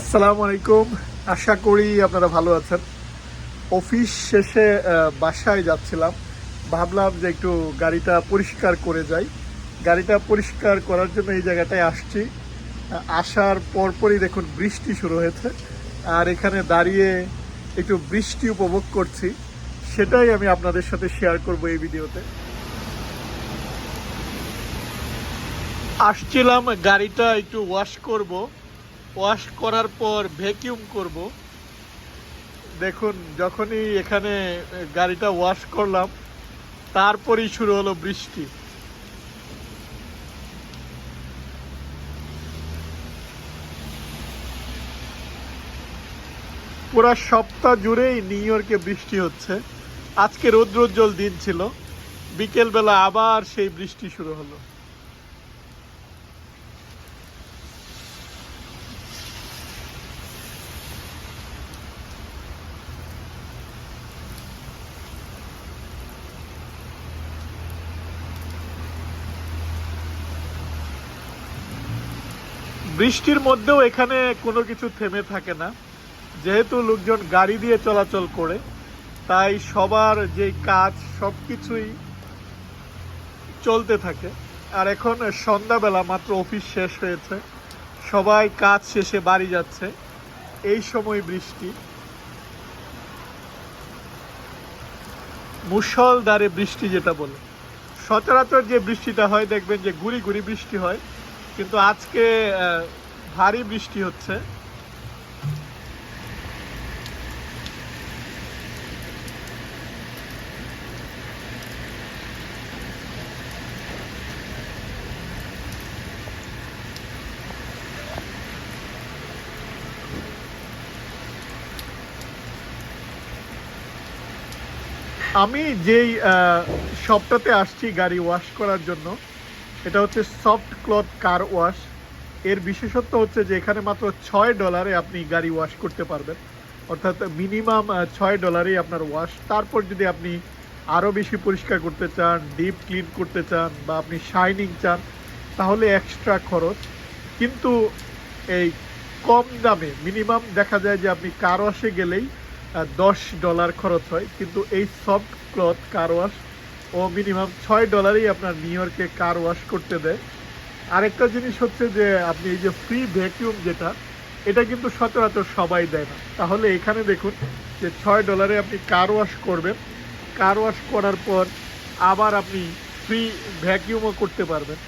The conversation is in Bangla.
আসসালামু আলাইকুম। আশা করি আপনারা ভালো আছেন। অফিস শেষে বাসায় যাচ্ছিলাম। ভাবলাম যে একটু গাড়িটা পরিষ্কার করে যাই। গাড়িটা পরিষ্কার করার জন্য এই জায়গাটায় আসছি। আসার পরপরই দেখুন বৃষ্টি শুরু হয়েছে। আর এখানে দাঁড়িয়ে একটু বৃষ্টি উপভোগ করছি। সেটাই আমি আপনাদের সাথে শেয়ার করব এই ভিডিওতে। আসছিলাম, গাড়িটা একটু ওয়াশ করব। ওয়াশ করার পর ভ্যাকিউম করব। দেখুন, যখনই এখানে গাড়িটা ওয়াশ করলাম, তারপরেই শুরু হলো বৃষ্টি। পুরা সপ্তাহ জুড়েই নিউ ইয়র্কে বৃষ্টি হচ্ছে। আজকে রৌদ্রোজ্জ্বল দিন ছিল। বিকেলবেলা আবার সেই বৃষ্টি শুরু হলো। বৃষ্টির মধ্যেও এখানে কোনো কিছু থেমে থাকে না। যেহেতু লোকজন গাড়ি দিয়ে চলাচল করে, তাই সবার যে কাজ সব কিছুই চলতে থাকে। আর এখন সন্ধ্যাবেলা মাত্র অফিস শেষ হয়েছে। সবাই কাজ শেষে বাড়ি যাচ্ছে। এই সময় বৃষ্টি। মুষলধারে বৃষ্টি যেটা বলে। সচরাচর যে বৃষ্টিটা হয়, দেখবেন যে গুড়ি গুড়ি বৃষ্টি হয়। কিন্তু আজকে ভারী বৃষ্টি হচ্ছে। আমি যেই শপটাতে আসছি গাড়ি ওয়াশ করার জন্য এটা হচ্ছে সফট ক্লথ কার ওয়াশ এর বিশেষত্ব হচ্ছে যে এখানে মাত্র ছয় ডলারে আপনি গাড়ি ওয়াশ করতে পারবেন। অর্থাৎ মিনিমাম ছয় ডলারেই আপনার ওয়াশ তারপর যদি আপনি আরও বেশি পরিষ্কার করতে চান ডিপ ক্লিন করতে চান বা আপনি শাইনিং চান, তাহলে এক্সট্রা খরচ। কিন্তু এই কম দামে মিনিমাম দেখা যায় যে আপনি কার ওয়াশে গেলেই দশ ডলার খরচ হয়। কিন্তু এই সফট ক্লথ কার ওয়াশ ও মিনিমাম ছয় ডলারই আপনার নিউ ইয়র্কে কার ওয়াশ করতে দেয়। আরেকটা জিনিস হচ্ছে যে, আপনি এই যে ফ্রি ভ্যাকিউম যেটা, এটা কিন্তু সচরাচর সবাই দেয় না। তাহলে এখানে দেখুন যে ছয় ডলারে আপনি কার ওয়াশ করবেন। কার ওয়াশ করার পর আবার আপনি ফ্রি ভ্যাকিউমও করতে পারবেন।